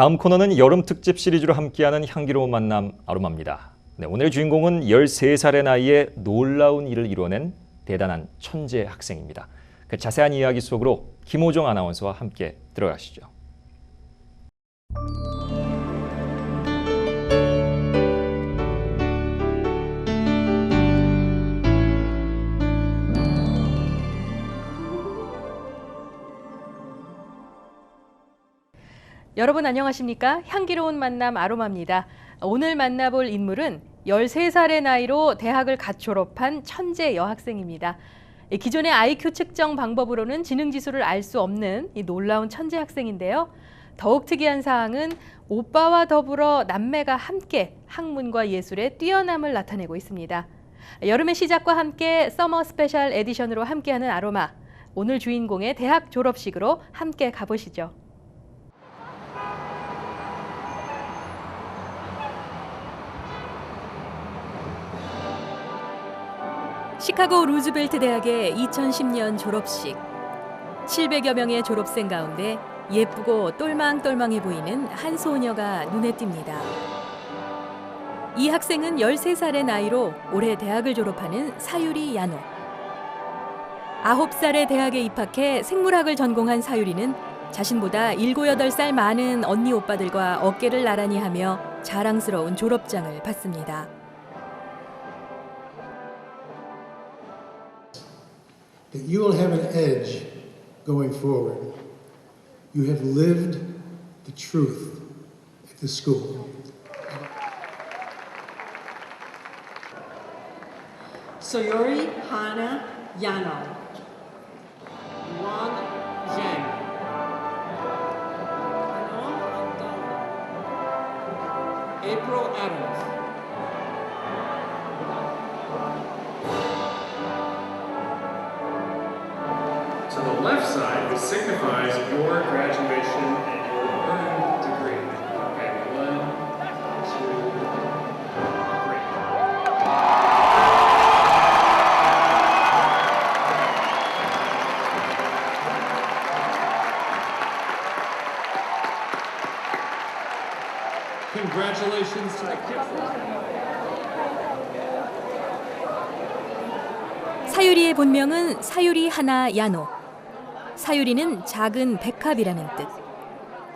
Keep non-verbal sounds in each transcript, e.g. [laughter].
다음 코너는 여름 특집 시리즈로 함께하는 향기로운 만남 아로마입니다. 네, 오늘의 주인공은 13살의 나이에 놀라운 일을 이뤄낸 대단한 천재 학생입니다. 그 자세한 이야기 속으로 김호정 아나운서와 함께 들어가시죠. 여러분 안녕하십니까? 향기로운 만남 아로마입니다. 오늘 만나볼 인물은 13살의 나이로 대학을 갓 졸업한 천재 여학생입니다. 이 기존의 IQ 측정 방법으로는 지능 지수를 알 수 없는 이 놀라운 천재 학생인데요. 더욱 특이한 사항은 오빠와 더불어 남매가 함께 학문과 예술의 뛰어남을 나타내고 있습니다. 여름의 시작과 함께 서머 스페셜 에디션으로 함께하는 아로마. 오늘 주인공의 대학 졸업식으로 함께 가보시죠. 시카고 루즈벨트 대학의 2010년 졸업식. 700여 명의 졸업생 가운데 예쁘고 똘망똘망해 보이는 한 소녀가 눈에 띕니다. 이 학생은 13살의 나이로 올해 대학을 졸업하는 사유리 야노. 9살에 대학에 입학해 생물학을 전공한 사유리는 자신보다 7, 8살 많은 언니 오빠들과 어깨를 나란히 하며 자랑스러운 졸업장을 받습니다. That you will have an edge going forward. You have lived the truth at the school. Soyori Hana Yano. Wang Zhang. April Adams. left side, this signifies your graduation and your earned degree. Okay, one, two, three. Congratulations to the kids. 사유리의 본명은 사유리 하나 야노. 사유리는 작은 백합이라는 뜻.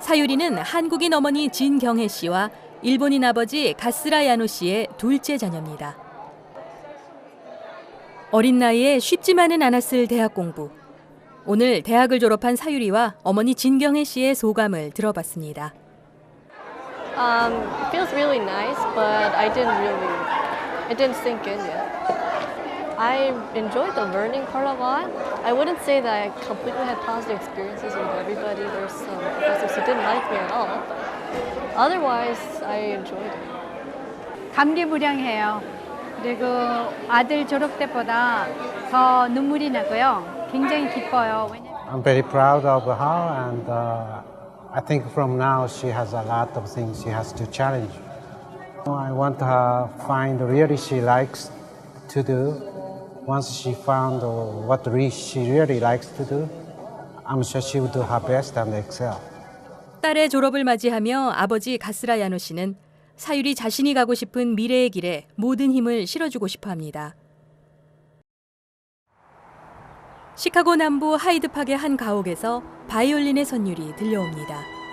사유리는 한국인 어머니 진경혜 씨와 일본인 아버지 가스라 야노 씨의 둘째 자녀입니다. 어린 나이에 쉽지만은 않았을 대학 공부. 오늘 대학을 졸업한 사유리와 어머니 진경혜 씨의 소감을 들어봤습니다. Um, it feels really nice, but I didn't really, it didn't sink in yet. I enjoyed the learning part a lot. I wouldn't say that I completely had positive experiences with everybody. There's some professors who didn't like me at all, but otherwise, I enjoyed it. 감개무량해요. 그리고 아들 졸업 때보다 더 눈물이 나고요. 굉장히 기뻐요. 왜냐면 I'm very proud of her, and uh, I think from now she has a lot of things she has to challenge. I want her find really she likes to do. Once she found what she really likes to do, I'm sure she will do her best and excel. 딸의 졸업을 맞이하며 아버지 가스라 야노 씨는 사유리 자신이 가고 싶은 미래의 길에 모든 힘을 실어주고 싶어 합니다. 시카고 남부 하이드팍의 한 가옥에서 바이올린의 선율이 들려옵니다.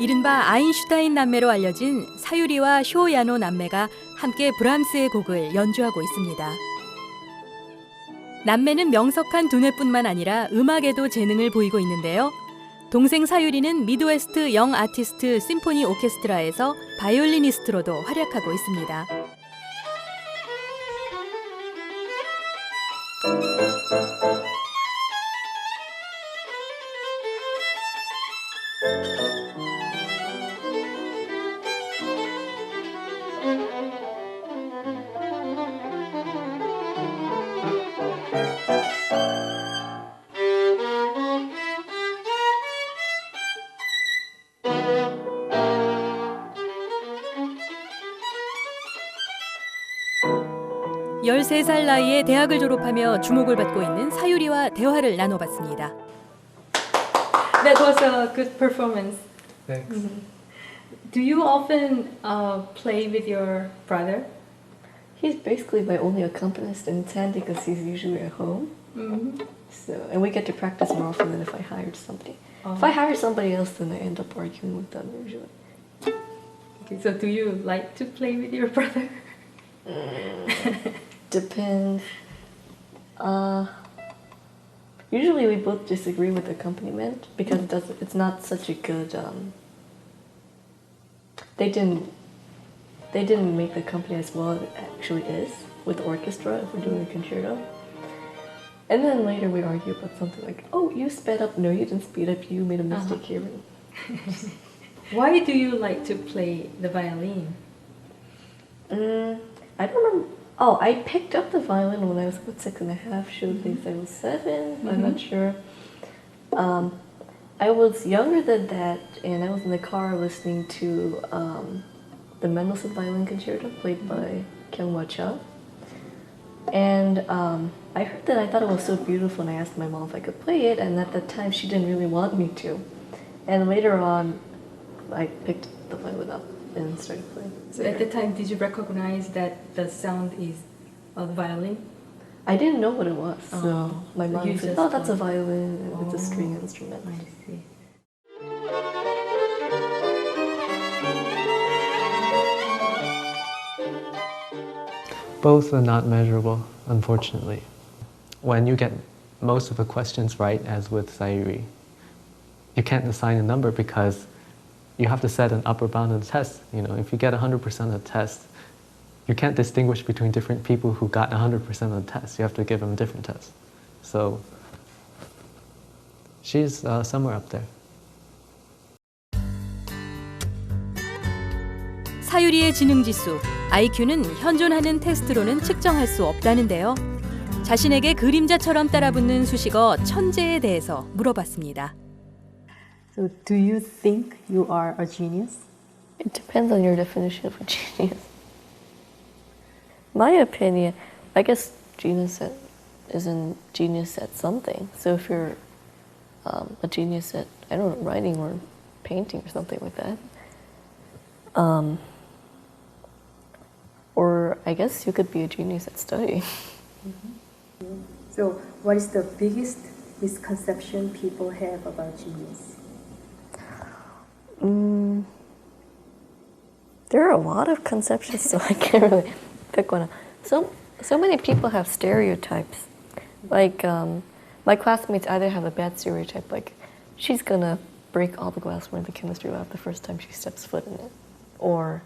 이른바 아인슈타인 남매로 알려진 사유리와 쇼야노 남매가 함께 브람스의 곡을 연주하고 있습니다. 남매는 명석한 두뇌뿐만 아니라 음악에도 재능을 보이고 있는데요. 동생 사유리는 미드웨스트 영 아티스트 심포니 오케스트라에서 바이올리니스트로도 활약하고 있습니다. 13살 나이에 대학을 졸업하며 주목을 받고 있는 사유리와 대화를 나눠봤습니다. That was a good performance. Thanks. Do you often uh, play with your brother? He's basically my only accompanist in town because he's usually at home. So, and we get to practice more often than if I hired somebody. If I hire somebody else, then I end up arguing with them usually. Okay, so do you like to play with your brother? Depends. Uh, usually we both disagree with accompaniment because it doesn't. It's not such a good. Um, they didn't. They didn't make the company as well as it actually is with the orchestra if we're doing a concerto. And then later we argue about something like, "Oh, you sped up. No, you didn't speed up. You made a mistake here." [laughs] Why do you like to play the violin? Mm, I don't remember. Oh, I picked up the violin when I was about six and a half. She thinks I was 7 I'm not sure. Um, I was younger than that, and I was in the car listening to um, the Mendelssohn Violin Concerto played by Kyung Cha. And um, I heard that I thought it was so beautiful, and I asked my mom if I could play it. And at that time, she didn't really want me to. And later on, I picked the violin up and started playing. So at the time, did you recognize that the sound is a violin? I didn't know what it was, so Oh, my so mom you said, "Oh, that's a thought- violin. It's a Oh. string instrument." I see. Both are not measurable, unfortunately. When you get most of the questions right, as with Sayuri, you can't assign a number because you have to set an upper bound of the test. You know, if you get 100% of the test, you can't distinguish between different people who got 100% of the test. You have to give them a different test. So she's uh, somewhere up there. 사유리의 지능 지수 IQ는 현존하는 테스트로는 측정할 수 없다는데요. 자신에게 그림자처럼 따라붙는 수식어 천재에 대해서 물어봤습니다. So, do you think you are a genius? It depends on your definition of a genius. My opinion, I guess genius at, isn't genius at something. So if you're um, a genius at I don't know writing or painting or something like that, um, or I guess you could be a genius at studying. So, what is the biggest misconception people have about genius? Mm, there are a lot of conceptions, so [laughs] I can't really pick one. So, so many people have stereotypes. Like, um, my classmates either have a bad stereotype, like, she's gonna break all the glassware in the chemistry lab the first time she steps foot in it. Or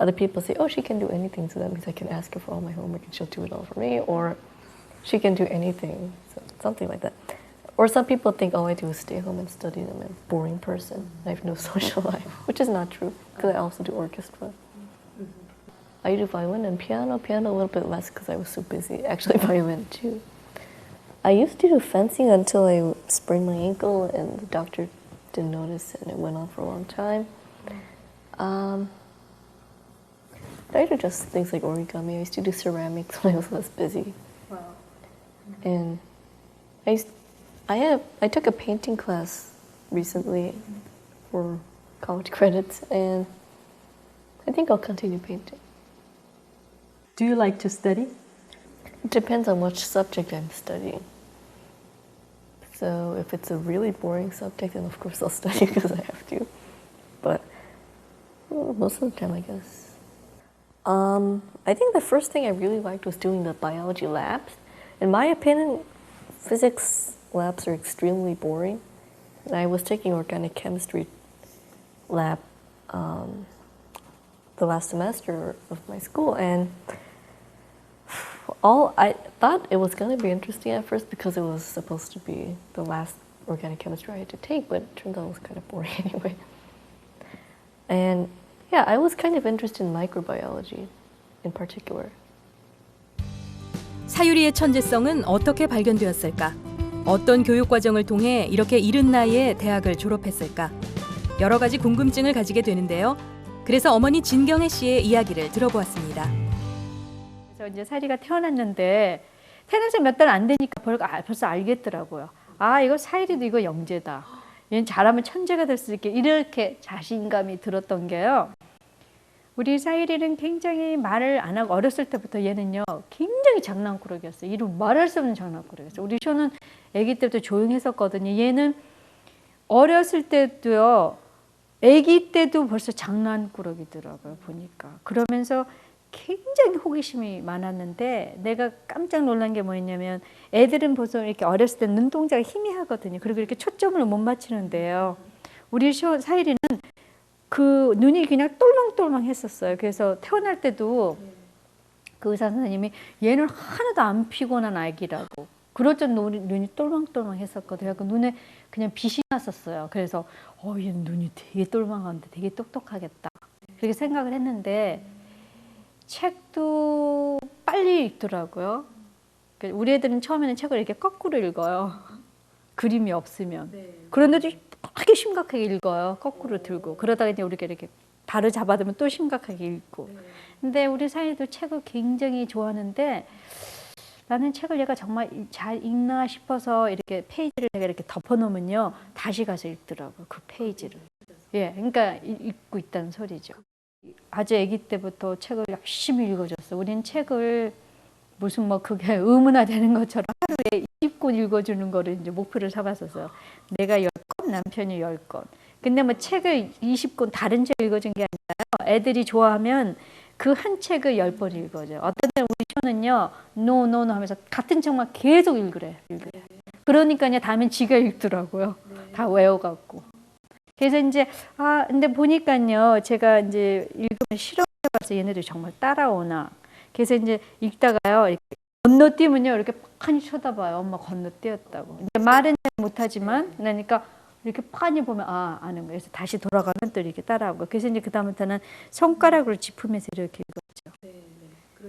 other people say, oh, she can do anything, so that means I can ask her for all my homework and she'll do it all for me. Or she can do anything, so something like that. Or some people think all I do is stay home and study. I'm a boring person. I have no [laughs] social life, which is not true because I also do orchestra. I do violin and piano. Piano a little bit less because I was so busy. [laughs] Actually, violin too. I used to do fencing until I sprained my ankle, and the doctor didn't notice, and it went on for a long time. Um, I do just things like origami. I used to do ceramics [laughs] when I was less busy. Wow. And I used, I had I took a painting class recently for college [laughs] credits, and I think I'll continue painting. Do you like to study? It depends on which subject I'm studying. So if it's a really boring subject, then of course I'll [laughs] study because I have to. But well, most of the time, I guess. Um, I think the first thing I really liked was doing the biology labs. In my opinion, physics labs are extremely boring. And I was taking organic chemistry lab um, the last semester of my school, and all I thought it was going to be interesting at first because it was supposed to be the last organic chemistry I had to take, but it turned out it was kind of boring [laughs] anyway. And yeah, I was kind of interested in microbiology in particular. 사유리의 천재성은 어떻게 발견되었을까? 어떤 교육 과정을 통해 이렇게 이른 나이에 대학을 졸업했을까? 여러 가지 궁금증을 가지게 되는데요. 그래서 어머니 진경애 씨의 이야기를 들어보았습니다. 그래서 이제 사리가 태어났는데 태어나서 몇 달 안 되니까 벌- 아, 벌써 알겠더라고요. 아 이거 사이리도 이거 영재다. 얘는 잘하면 천재가 될 수 있게 이렇게 자신감이 들었던 게요. 우리 사이리는 굉장히 말을 안 하고 어렸을 때부터 얘는요 굉장히 장난꾸러기였어요. 이름 말할 수 없는 장난꾸러기였어요. 우리 쇼는 아기 때부터 조용했었거든요. 얘는 어렸을 때도요 아기 때도 벌써 장난꾸러기더라고요 보니까 그러면서 굉장히 호기심이 많았는데 내가 깜짝 놀란 게 뭐였냐면 애들은 보통 이렇게 어렸을 때 눈동자가 희미하거든요 그리고 이렇게 초점을 못 맞추는데요 우리 쇼 사이리는 그 눈이 그냥 똘망똘망 했었어요 그래서 태어날 때도 그 의사 선생님이 얘는 하나도 안 피곤한 아기라고 그럴 줄 눈이, 눈이 똘망똘망 했었거든요 그 눈에 그냥 빛이 났었어요 그래서 어, 얘 눈이 되게 똘망한데 되게 똑똑하겠다. 그렇게 생각을 했는데 책도 빨리 읽더라고요. 그 우리 애들은 처음에는 책을 이렇게 거꾸로 읽어요. 그림이 없으면. 그런데도 되게 심각하게 읽어요. 거꾸로 들고. 그러다가 이제 우리가 이렇게 바로 잡아두면 또 심각하게 읽고. 근데 우리 사이도 책을 굉장히 좋아하는데 나는 책을 얘가 정말 잘 읽나 싶어서 이렇게 페이지를 내가 이렇게 덮어놓으면요 다시 가서 읽더라고요 그 페이지를 예 그러니까 이- 읽고 있다는 소리죠 아주 아기 때부터 책을 열심히 읽어줬어 우린 책을 무슨 뭐 그게 [laughs] 의문화되는 것처럼 하루에 20권 읽어주는 거를 이제 목표를 삼았었어요 내가 10권 남편이 10권 근데 뭐 책을 20권 다른 책 읽어준 게 아니라요 애들이 좋아하면 그 한 책을 열번 읽어줘요. 어떤 때는 우리 쇼는요, 노, 노, 노 하면서 같은 책만 계속 읽으래. 읽으래. 그러니까 요, 다음엔 지가 읽더라고요. 다 외워갖고. 그래서 이제, 아, 근데 보니까요, 제가 이제 읽으면 싫어해서 얘네들이 정말 따라오나. 그래서 이제 읽다가요, 이렇게 건너뛰면요, 이렇게 빤히 쳐다봐요. 엄마 건너뛰었다고. 이제 말은 잘 못하지만, 그러니까 이렇게 빤히 보면 아 아는 거예요. 그래서 다시 돌아가면 또 이렇게 따라오고. 그래서 이제 그 다음부터는 손가락으로 짚으면서 이렇게 읽었죠.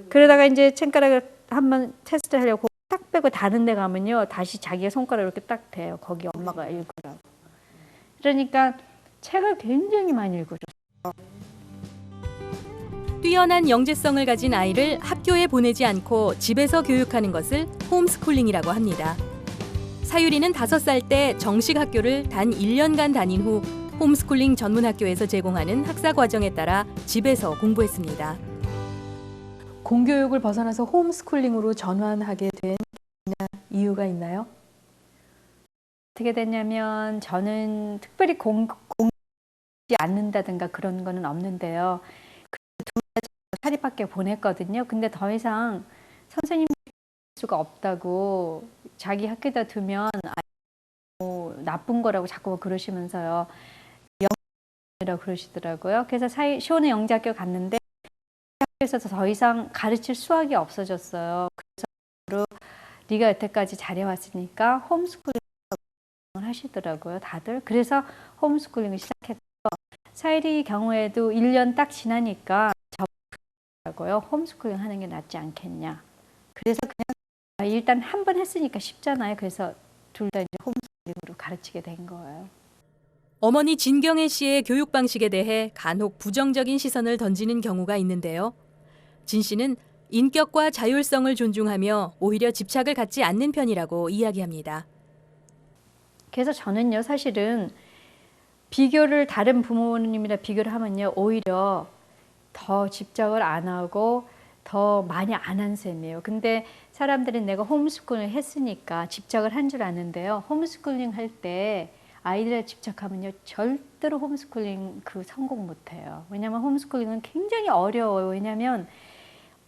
그러다가 이제 손가락을 한번 테스트 하려고 딱 빼고 다른 데 가면요 다시 자기가 손가락 이렇게 딱 대요. 거기 엄마가 읽으라고. 그러니까 책을 굉장히 많이 읽어줬어요. 뛰어난 영재성을 가진 아이를 학교에 보내지 않고 집에서 교육하는 것을 홈스쿨링이라고 합니다. 사유리는 다섯 살때 정식 학교를 단 1년간 다닌 후 홈스쿨링 전문 학교에서 제공하는 학사 과정에 따라 집에서 공부했습니다. 공교육을 벗어나서 홈스쿨링으로 전환하게 된 이유가 있나요? 어떻게 됐냐면 저는 특별히 공, 공지 않는다든가 그런 거는 없는데요. 그두 사립학교 보냈거든요. 근데 더 이상 선생님 수가 없다고 자기 학교에다 두면 뭐 나쁜 거라고 자꾸 그러시면서요. 영이라고 그러시더라고요. 그래서 사이, 시원의 영재학교 갔는데 학교에서 더 이상 가르칠 수학이 없어졌어요. 그래서 네가 여태까지 잘해왔으니까 홈스쿨 하시더라고요, 다들. 그래서 홈스쿨링을 시작했고 사이리 경우에도 1년 딱 지나니까 저고요. 홈스쿨링 하는 게 낫지 않겠냐. 그래서 그냥 일단 한 번 했으니까 쉽잖아요. 그래서 둘 다 이제 홈스쿨링으로 가르치게 된 거예요. 어머니 진경애 씨의 교육 방식에 대해 간혹 부정적인 시선을 던지는 경우가 있는데요. 진 씨는 인격과 자율성을 존중하며 오히려 집착을 갖지 않는 편이라고 이야기합니다. 그래서 저는요, 사실은 비교를 다른 부모님이랑 비교를 하면요, 오히려 더 집착을 안 하고 더 많이 안 한 셈이에요. 근데 사람들은 내가 홈스쿨링을 했으니까 집착을 한 줄 아는데요. 홈스쿨링 할 때 아이들에 집착하면요, 절대로 홈스쿨링 그 성공 못 해요. 왜냐면 홈스쿨링은 굉장히 어려워요. 왜냐면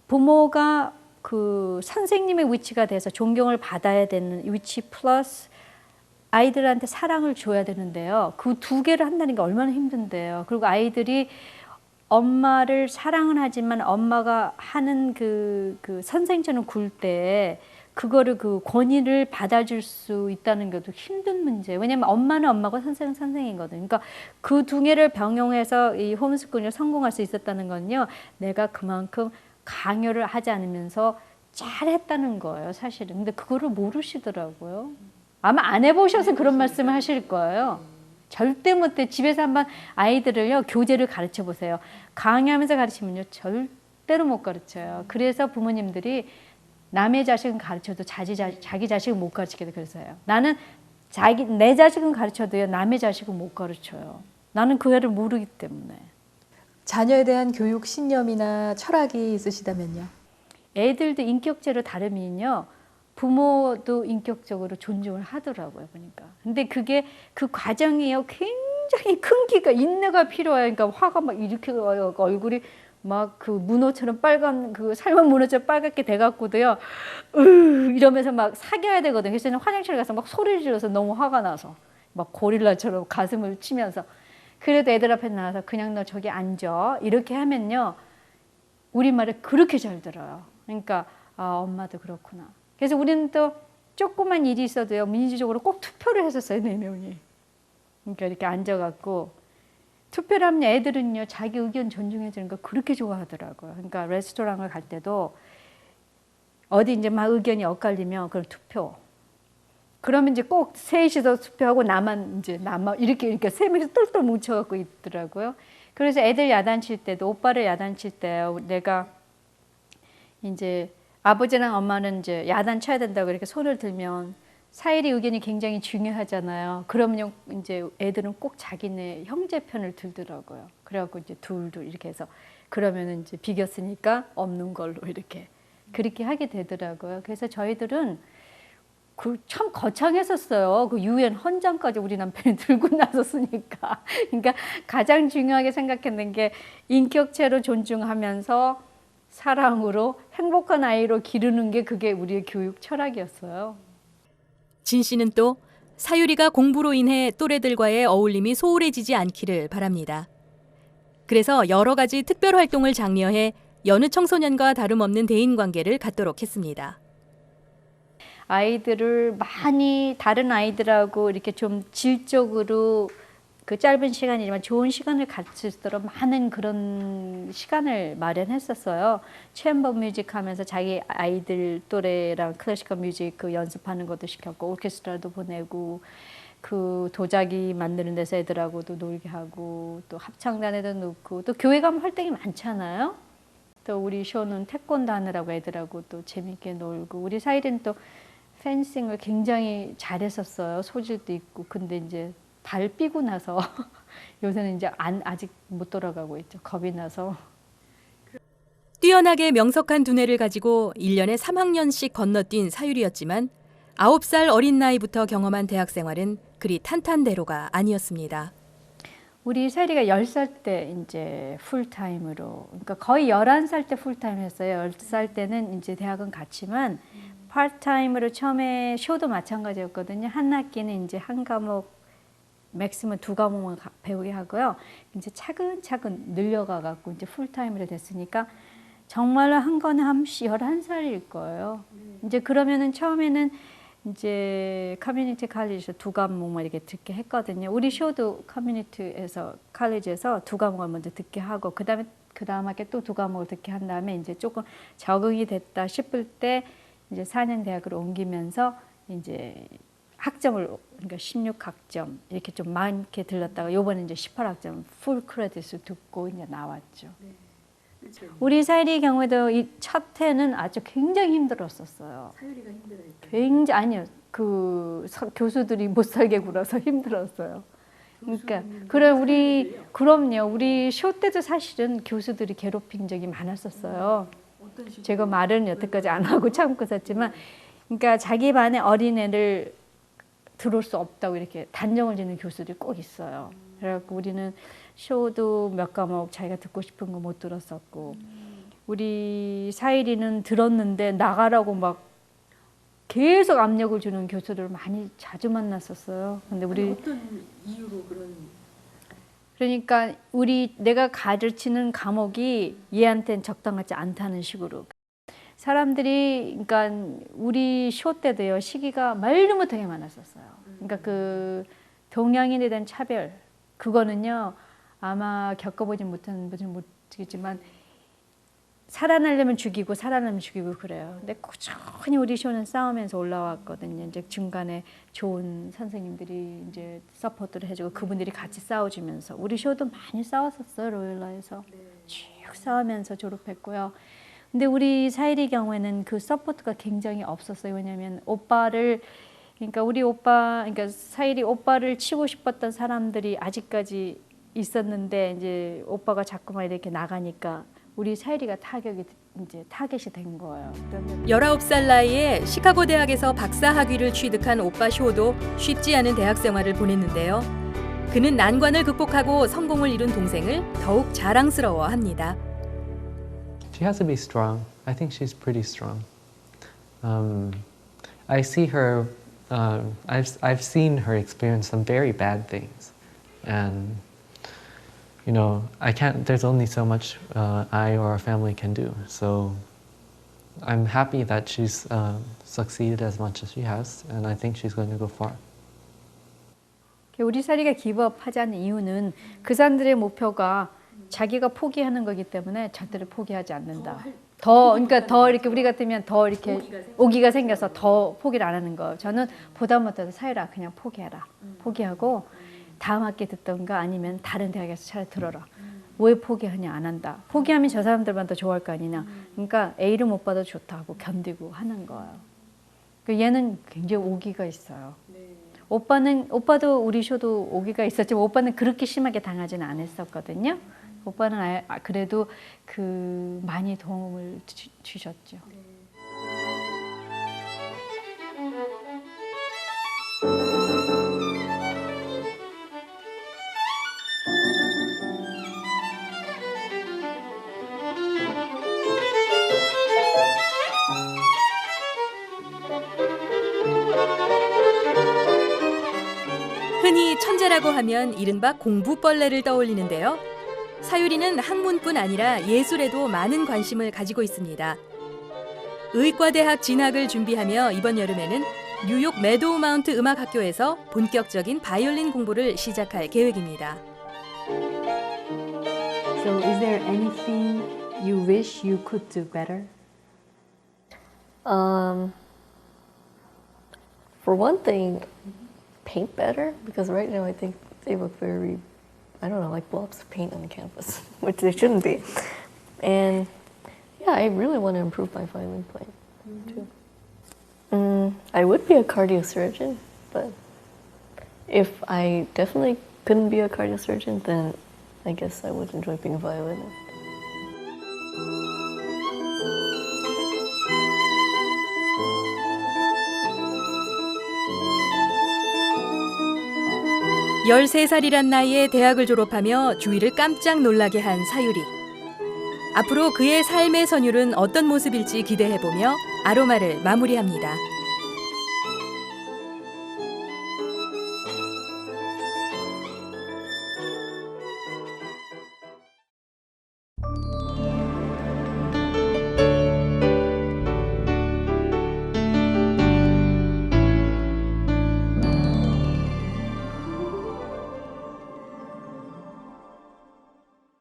부모가 그 선생님의 위치가 돼서 존경을 받아야 되는 위치 플러스 아이들한테 사랑을 줘야 되는데요. 그 두 개를 한다는 게 얼마나 힘든데요. 그리고 아이들이 엄마를 사랑은 하지만 엄마가 하는 그, 그 선생처럼 굴 때 그거를 그 권위를 받아줄 수 있다는 것도 힘든 문제. 왜냐면 엄마는 엄마고 선생은 선생이거든요. 그러니까 그 두 개를 병용해서 이 홈스쿨링을 성공할 수 있었다는 건요. 내가 그만큼 강요를 하지 않으면서 잘했다는 거예요, 사실은. 근데 그거를 모르시더라고요. 아마 안 해보셔서 그런 말씀을 하실 거예요. 절대 못해. 집에서 한번 아이들을요, 교재를 가르쳐 보세요. 강의하면서 가르치면요, 절대 절대로 못 가르쳐요. 그래서 부모님들이 남의 자식은 가르쳐도 자기, 자, 자기 자식은 못 가르치게 돼 그래서요. 나는 자기 내 자식은 가르쳐도요 남의 자식은 못 가르쳐요. 나는 그 애를 모르기 때문에. 자녀에 대한 교육 신념이나 철학이 있으시다면요. 애들도 인격체로 다르면요. 부모도 인격적으로 존중을 하더라고요, 보니까. 근데 그게 그 과정이요. 굉장히 큰 기가 인내가 필요해요. 그러니까 화가 막 이렇게 와요. 얼굴이 막 그 문어처럼 빨간 그 삶은 문어처럼 빨갛게 돼갖고도요. 으 이러면서 막 사겨야 되거든요. 그래서 저는 화장실 가서 막 소리를 질러서 너무 화가 나서 막 고릴라처럼 가슴을 치면서 그래도 애들 앞에 나와서 그냥 너 저기 앉아 이렇게 하면요. 우리말을 그렇게 잘 들어요. 그러니까 아, 엄마도 그렇구나. 그래서 우리는 또 조그만 일이 있어도요. 민주적으로 꼭 투표를 했었어요. 네 명이. 그러니까 이렇게 앉아갖고 투표를 하면 애들은요. 자기 의견 존중해 주는 거 그렇게 좋아하더라고요. 그러니까 레스토랑을 갈 때도 어디 이제 막 의견이 엇갈리면 그럼 투표. 그러면 이제 꼭 셋이서 투표하고 나만 이제 나만 이렇게 이렇게 세 명이서 똘똘 뭉쳐갖고 있더라고요. 그래서 애들 야단칠 때도 오빠를 야단칠 때 내가 이제 아버지랑 엄마는 이제 야단 쳐야 된다고 이렇게 손을 들면 사일이 의견이 굉장히 중요하잖아요. 그러면 이제 애들은 꼭 자기네 형제 편을 들더라고요. 그래갖고 이제 둘둘 이렇게 해서 그러면은 이제 비겼으니까 없는 걸로 이렇게 그렇게 하게 되더라고요. 그래서 저희들은 그참 거창했었어요. 그 유엔 헌장까지 우리 남편이 [laughs] 들고 나섰으니까. 그러니까 가장 중요하게 생각했는 게 인격체로 존중하면서 사랑으로 행복한 아이로 기르는 게 그게 우리의 교육 철학이었어요. 진 씨는 또 사유리가 공부로 인해 또래들과의 어울림이 소홀해지지 않기를 바랍니다. 그래서 여러 가지 특별 활동을 장려해 여느 청소년과 다름없는 대인 관계를 갖도록 했습니다. 아이들을 많이 다른 아이들하고 이렇게 좀 질적으로 그 짧은 시간이지만 좋은 시간을 같이 수 있도록 많은 그런 시간을 마련했었어요. 챔버 뮤직 하면서 자기 아이들 또래랑 클래시컬 뮤직 그 연습하는 것도 시켰고 오케스트라도 보내고 그 도자기 만드는 데서 애들하고도 놀게 하고 또 합창단에도 넣고 또 교회 가면 활동이 많잖아요. 또 우리 쇼는 태권도 하느라고 애들하고 또 재밌게 놀고 우리 사이는 또 펜싱을 굉장히 잘했었어요. 소질도 있고 근데 이제 발 삐고 나서 [laughs] 요새는 이제 안, 아직 못 돌아가고 있죠. 겁이 나서. 뛰어나게 명석한 두뇌를 가지고 1년에 3학년씩 건너뛴 사유리였지만 9살 어린 나이부터 경험한 대학 생활은 그리 탄탄대로가 아니었습니다. 우리 세리가 10살 때 이제 풀타임으로 그러니까 거의 11살 때 풀타임 했어요. 10살 때는 이제 대학은 갔지만 파트타임으로 처음에 쇼도 마찬가지였거든요. 한 학기는 이제 한 과목 맥시멈 두 과목만 가- 배우게 하고요. 이제 차근차근 늘려가 갖고 이제 풀타임으로 됐으니까 정말로 한 거는 한 11살일 거예요. 이제 그러면은 처음에는 이제 커뮤니티 칼리지에서 두 과목만 이렇게 듣게 했거든요. 우리 쇼도 커뮤니티에서 칼리지에서 두 과목을 먼저 듣게 하고 그다음에 그 다음 학기에 또두 과목을 듣게 한 다음에 이제 조금 적응이 됐다 싶을 때 이제 4년 대학으로 옮기면서 이제 학점을 그러니까 16학점 이렇게 좀 많게 들렀다가 요번에 이제 18학점 풀 크레딧을 듣고 이제 나왔죠. 우리 사일이 경우에도 이 첫 해는 아주 굉장히 힘들었었어요. 사유리가 힘들었어요. 굉장히 아니요. 그 서- 교수들이 못 살게 굴어서 [laughs] 힘들었어요. 그러니까 그래 우리 그럼요. 우리 쇼 때도 사실은 교수들이 괴롭힌 적이 많았었어요. 제가 말은 여태까지 안 하고 참고 있었지만 그러니까 자기 반에 어린애를 들어올 수 없다고 이렇게 단정을 짓는 교수들이 꼭 있어요. 그래갖고 우리는 쇼도 몇 과목 자기가 듣고 싶은 거 못 들었었고 우리 사일이는 들었는데 나가라고 막 계속 압력을 주는 교수들을 많이 자주 만났었어요. 근데 우리 어떤 이유로 그런 그러니까 우리 내가 가르치는 과목이 얘한테는 적당하지 않다는 식으로 사람들이 그러니까 우리 쇼 때도요 시기가 말도 못하게 많았었어요. 그러니까 그 동양인에 대한 차별 그거는요 아마 겪어보지 못한 분은 못겠지만 살아나려면 죽이고 살아나면 죽이고 그래요. 근데 꾸준히 우리 쇼는 싸우면서 올라왔거든요. 이제 중간에 좋은 선생님들이 이제 서포트를 해주고 그분들이 같이 싸워주면서 우리 쇼도 많이 싸웠었어요 로열라에서 쭉 싸우면서 졸업했고요. 근데 우리 사일이 경우에는 그 서포트가 굉장히 없었어요. 왜냐하면 오빠를 그러니까 우리 오빠 그러니까 사일이 오빠를 치고 싶었던 사람들이 아직까지 있었는데 이제 오빠가 자꾸만 이렇게 나가니까 우리 사일이가 타격이 이제 타겟이 된 거예요. 그러면 19살 나이에 시카고 대학에서 박사 학위를 취득한 오빠 쇼도 쉽지 않은 대학 생활을 보냈는데요. 그는 난관을 극복하고 성공을 이룬 동생을 더욱 자랑스러워합니다. She has to be strong. I think she's pretty strong. Um, I see her. Um, I've I've seen her experience some very bad things, and you know I can't. There's only so much uh, I or our family can do. So I'm happy that she's uh, succeeded as much as she has, and I think she's going to go far. 우리 사리가 기부업하자는 이유는 그 사람들의 목표가 자기가 포기하는 거기 때문에 절대로 포기하지 않는다. 더 그러니까 더 이렇게 우리 같으면 더 이렇게 오기가 생겨서 더 포기를 안 하는 거예요. 저는 보다 못해도 사이라 그냥 포기해라. 포기하고 다음 학기 듣던가 아니면 다른 대학에서 차라리 들어라. 왜 포기하냐 안 한다. 포기하면 저 사람들만 더 좋아할 거 아니냐. 그러니까 A를 못 받아도 좋다고 견디고 하는 거예요. 그 얘는 굉장히 오기가 있어요. 오빠는 오빠도 우리 쇼도 오기가 있었지만 오빠는 그렇게 심하게 당하지는 않았었거든요. 오빠는 아- 아, 그래도 그 많이 도움을 주, 주셨죠. 흔히 천재라고 하면 이른바 공부벌레를 떠올리는데요. 사유리는 학문뿐 아니라 예술에도 많은 관심을 가지고 있습니다. 의과대학 진학을 준비하며 이번 여름에는 뉴욕 매도우 마운트 음악학교에서 본격적인 바이올린 공부를 시작할 계획입니다. So, is there anything you wish you could do better? Um, for one thing, paint better because right now I think they look very, I don't know, like blobs of paint on the canvas, [laughs] which they shouldn't be. And yeah, I really want to improve my violin playing too. Mm, I would be a cardiosurgeon, but if I definitely couldn't be a cardiosurgeon, then I guess I would enjoy being a violinist. 열세 살이란 나이에 대학을 졸업하며 주위를 깜짝 놀라게 한 사유리. 앞으로 그의 삶의 선율은 어떤 모습일지 기대해보며 아로마를 마무리합니다.